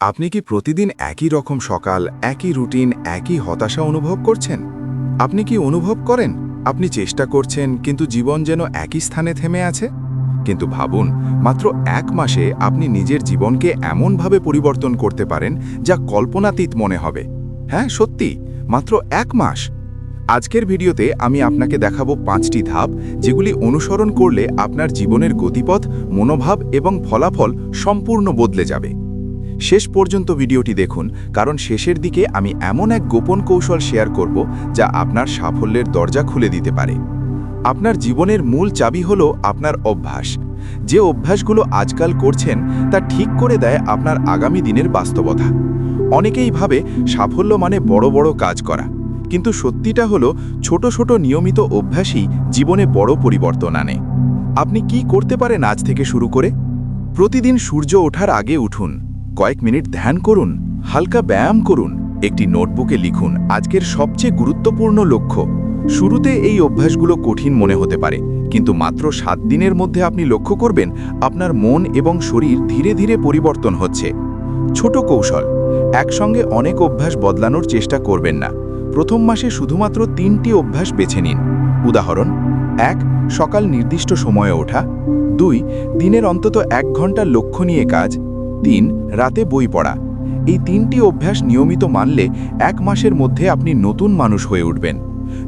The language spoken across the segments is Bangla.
আপনি কি প্রতিদিন একই রকম সকাল, একই রুটিন, একই হতাশা অনুভব করছেন? আপনি কি অনুভব করেন? আপনি চেষ্টা করছেন, কিন্তু জীবন যেন একই স্থানে থেমে আছে? কিন্তু ভাবুন, মাত্র এক মাসে আপনি নিজের জীবনকে এমনভাবে পরিবর্তন করতে পারেন, যা কল্পনাতীত মনে হবে। হ্যাঁ সত্যি, মাত্র এক মাস। আজকের ভিডিওতে আমি আপনাকে দেখাবো পাঁচটি ধাপ, যেগুলি অনুসরণ করলে আপনার জীবনের গতিপথ, মনোভাব এবং ফলাফল সম্পূর্ণ বদলে যাবে। শেষ পর্যন্ত ভিডিওটি দেখুন, কারণ শেষের দিকে আমি এমন এক গোপন কৌশল শেয়ার করব যা আপনার সাফল্যের দরজা খুলে দিতে পারে। আপনার জীবনের মূল চাবি হল আপনার অভ্যাস। যে অভ্যাসগুলো আজকাল করছেন, তা ঠিক করে দেয় আপনার আগামী দিনের বাস্তবতা। অনেকেই ভাবে সাফল্য মানে বড় বড় কাজ করা, কিন্তু সত্যিটা হলো ছোট ছোট নিয়মিত অভ্যাসই জীবনে বড় পরিবর্তন আনে। আপনি কি করতে পারেন আজ থেকে শুরু করে? প্রতিদিন সূর্য ওঠার আগে উঠুন। কয়েক মিনিট ধ্যান করুন, হালকা ব্যায়াম করুন, একটি নোটবুকে লিখুন আজকের সবচেয়ে গুরুত্বপূর্ণ লক্ষ্য। শুরুতে এই অভ্যাসগুলো কঠিন মনে হতে পারে, কিন্তু মাত্র সাত দিনের মধ্যে আপনি লক্ষ্য করবেন আপনার মন এবং শরীর ধীরে ধীরে পরিবর্তন হচ্ছে। ছোট কৌশল, একসঙ্গে অনেক অভ্যাস বদলানোর চেষ্টা করবেন না। প্রথম মাসে শুধুমাত্র তিনটি অভ্যাস বেছে নিন। উদাহরণ, এক, সকাল নির্দিষ্ট সময়ে ওঠা। দুই, দিনের অন্তত এক ঘণ্টা লক্ষ্য নিয়ে কাজ। তিন রাতে বই পড়া। এই তিনটি অভ্যাস নিয়মিত মানলে এক মাসের মধ্যে আপনি নতুন মানুষ হয়ে উঠবেন।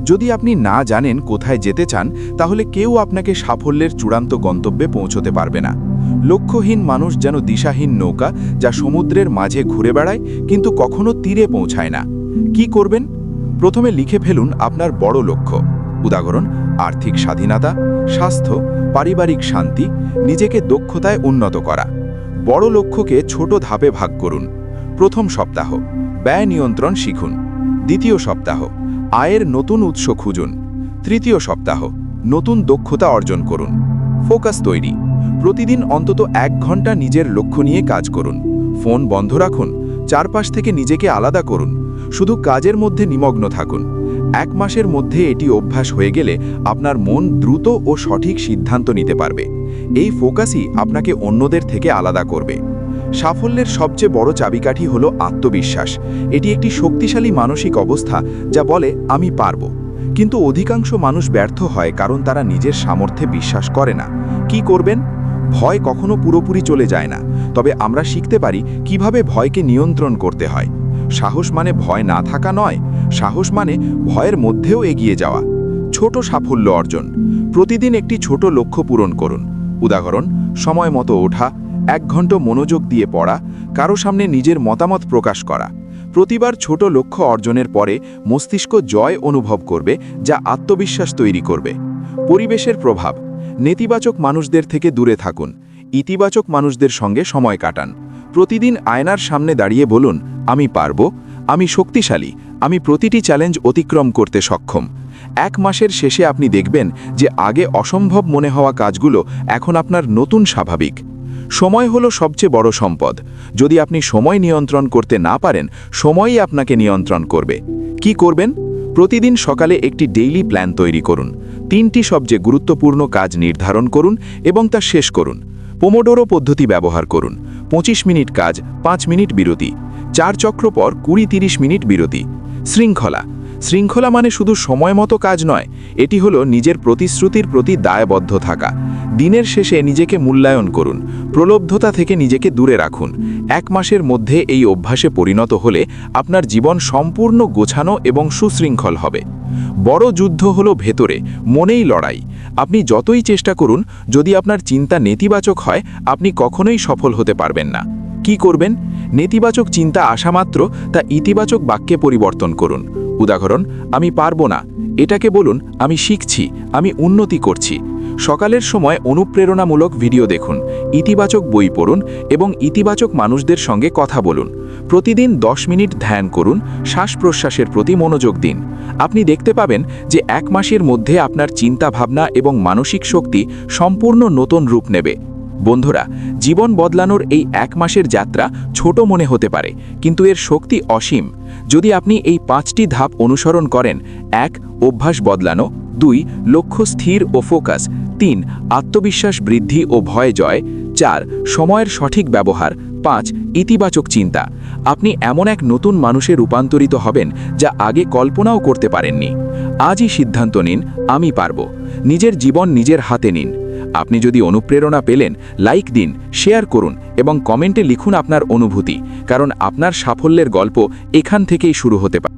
যদি আপনি না জানেন কোথায় যেতে চান, তাহলে কেউ আপনাকে সাফল্যের চূড়ান্ত গন্তব্যে পৌঁছতে পারবে না। লক্ষ্যহীন মানুষ যেন দিশাহীন নৌকা যা সমুদ্রের মাঝে ঘুরে বেড়ায়, কিন্তু কখনো তীরে পৌঁছায় না। কি করবেন? প্রথমে লিখে ফেলুন আপনার বড় লক্ষ্য। উদাহরণ, আর্থিক স্বাধীনতা, স্বাস্থ্য, পারিবারিক শান্তি, নিজেকে দক্ষতায় উন্নত করা। বড় লক্ষ্যকে ছোট ধাপে ভাগ করুন। প্রথম সপ্তাহ, ব্যয় নিয়ন্ত্রণ শিখুন। দ্বিতীয় সপ্তাহ, আয়ের নতুন উৎস খুঁজুন। তৃতীয় সপ্তাহ, নতুন দক্ষতা অর্জন করুন। ফোকাস তৈরি। প্রতিদিন অন্তত এক ঘণ্টা নিজের লক্ষ্য নিয়ে কাজ করুন। ফোন বন্ধ রাখুন। চারপাশ থেকে নিজেকে আলাদা করুন। শুধু কাজের মধ্যে নিমগ্ন থাকুন। এক মাসের মধ্যে এটি অভ্যাস হয়ে গেলে আপনার মন দ্রুত ও সঠিক সিদ্ধান্ত নিতে পারবে। এই ফোকাসই আপনাকে অন্যদের থেকে আলাদা করবে। সাফল্যের সবচেয়ে বড় চাবিকাঠি হল আত্মবিশ্বাস। এটি একটি শক্তিশালী মানসিক অবস্থা যা বলে, আমি পারব। কিন্তু অধিকাংশ মানুষ ব্যর্থ হয় কারণ তারা নিজের সামর্থ্যে বিশ্বাস করে না। কি করবেন? ভয় কখনো পুরোপুরি চলে যায় না। তবে আমরা শিখতে পারি কীভাবে ভয়কে নিয়ন্ত্রণ করতে হয়। সাহস মানে ভয় না থাকা নয়, সাহস মানে ভয়ের মধ্যেও এগিয়ে যাওয়া। ছোট সাফল্য অর্জন। প্রতিদিন একটি ছোট লক্ষ্য পূরণ করুন। উদাহরণ, সময় মতো ওঠা, এক ঘণ্টা মনোযোগ দিয়ে পড়া, কারও সামনে নিজের মতামত প্রকাশ করা। প্রতিবার ছোট লক্ষ্য অর্জনের পরে মস্তিষ্ক জয় অনুভব করবে, যা আত্মবিশ্বাস তৈরি করবে। পরিবেশের প্রভাব। নেতিবাচক মানুষদের থেকে দূরে থাকুন। ইতিবাচক মানুষদের সঙ্গে সময় কাটান। প্রতিদিন আয়নার সামনে দাঁড়িয়ে বলুন, আমি পারব, আমি শক্তিশালী, আমি প্রতিটি চ্যালেঞ্জ অতিক্রম করতে সক্ষম। এক মাসের শেষে আপনি দেখবেন যে আগে অসম্ভব মনে হওয়া কাজগুলো এখন আপনার নতুন স্বাভাবিক। সময় হলো সবচেয়ে বড় সম্পদ। যদি আপনি সময় নিয়ন্ত্রণ করতে না পারেন, সময়ই আপনাকে নিয়ন্ত্রণ করবে। কি করবেন? প্রতিদিন সকালে একটি ডেইলি প্ল্যান তৈরি করুন। তিনটি সবচেয়ে গুরুত্বপূর্ণ কাজ নির্ধারণ করুন এবং তা শেষ করুন। পোমোডোরো পদ্ধতি ব্যবহার করুন। ২৫ মিনিট কাজ পাঁচ মিনিট বিরতি চার চক্র পর কুড়ি তিরিশ মিনিট বিরতি। শৃঙ্খলা শৃঙ্খলা মানে শুধু সময় মতো কাজ নয়, এটি হলো নিজের প্রতিশ্রুতির প্রতি দায়বদ্ধ থাকা। দিনের শেষে নিজেকে মূল্যায়ন করুন, প্রলব্ধতা থেকে নিজেকে দূরে রাখুন। এক মাসের মধ্যে এই অভ্যাসে পরিণত হলে আপনার জীবন সম্পূর্ণ গোছানো এবং সুশৃঙ্খল হবে। বড় যুদ্ধ হলো ভেতরে, মনেই লড়াই। আপনি যতই চেষ্টা করুন, যদি আপনার চিন্তা নেতিবাচক হয়, আপনি কখনোই সফল হতে পারবেন না। কি করবেন? নেতিবাচক চিন্তা আসা মাত্র, তা ইতিবাচক বাক্যে পরিবর্তন করুন। উদাহরণ, আমি পারব না। এটাকে বলুন, আমি শিখছি, আমি উন্নতি করছি। সকালের সময় অনুপ্রেরণামূলক ভিডিও দেখুন, ইতিবাচক বই পড়ুন এবং ইতিবাচক মানুষদের সঙ্গে কথা বলুন। প্রতিদিন দশ মিনিট ধ্যান করুন, শ্বাস প্রশ্বাসের প্রতি মনোযোগ দিন। আপনি দেখতে পাবেন যে এক মাসের মধ্যে আপনার চিন্তাভাবনা এবং মানসিক শক্তি সম্পূর্ণ নতুন রূপ নেবে। বন্ধুরা, জীবন বদলানোর এই এক মাসের যাত্রা ছোট মনে হতে পারে, কিন্তু এর শক্তি অসীম। যদি আপনি এই পাঁচটি ধাপ অনুসরণ করেন, এক, অভ্যাস বদলানো, দুই, লক্ষ্য স্থির ও ফোকাস, তিন, আত্মবিশ্বাস বৃদ্ধি ও ভয় জয়, চার, সময়ের সঠিক ব্যবহার, পাঁচ, ইতিবাচক চিন্তা। আপনি এমন এক নতুন মানুষে রূপান্তরিত হবেন যা আগে কল্পনাও করতে পারেননি। আজই সিদ্ধান্ত নিন, আমি পারব। নিজের জীবন নিজের হাতে নিন। আপনি যদি অনুপ্রেরণা পেলেন, লাইক দিন, শেয়ার করুন এবং কমেন্টে লিখুন আপনার অনুভূতি, কারণ আপনার সাফল্যের গল্প এখান থেকেই শুরু হতে পারে।